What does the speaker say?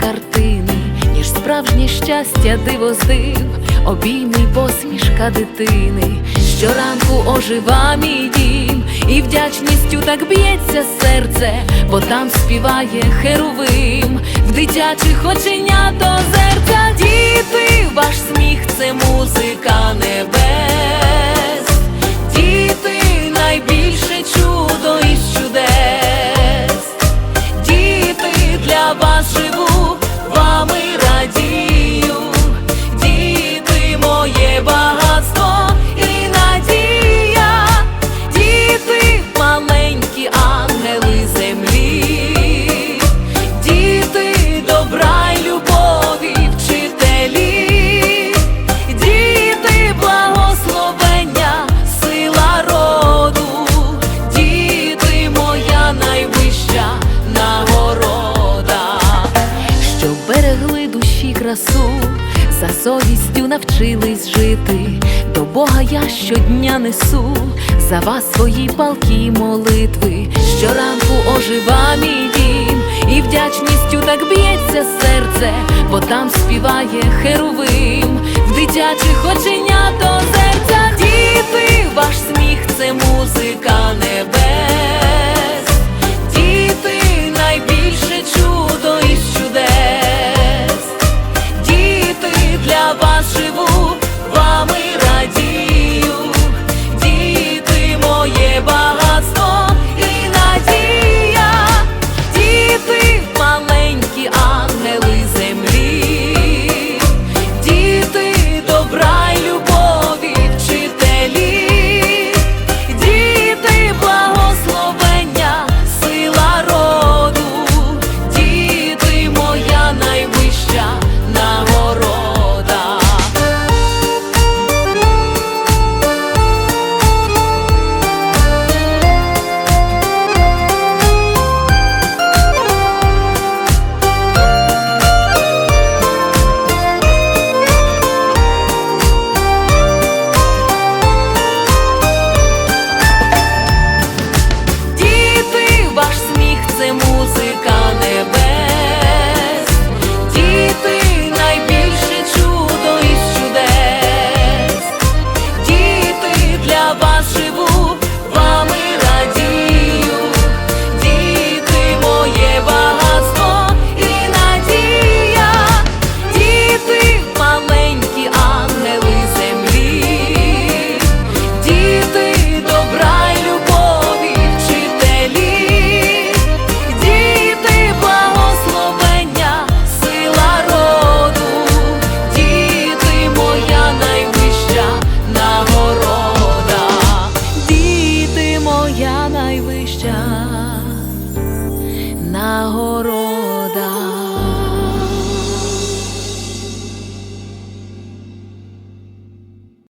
картини, ніж справжнє щастя диво з див, обійми посмішка дитини. Щоранку ожива мій дім, і вдячністю так б'ється серце, бо там співає херовим, в дитячих оченят озерця діти, ваш сміх красу, за совістю навчились жити. До Бога я щодня несу за вас свої палкі молитви. Щоранку ожива мій дім, і вдячністю так б'ється серце, бо там співає херовим, в дитячих оченят озерця. Діти, ваш сміх це музика небес.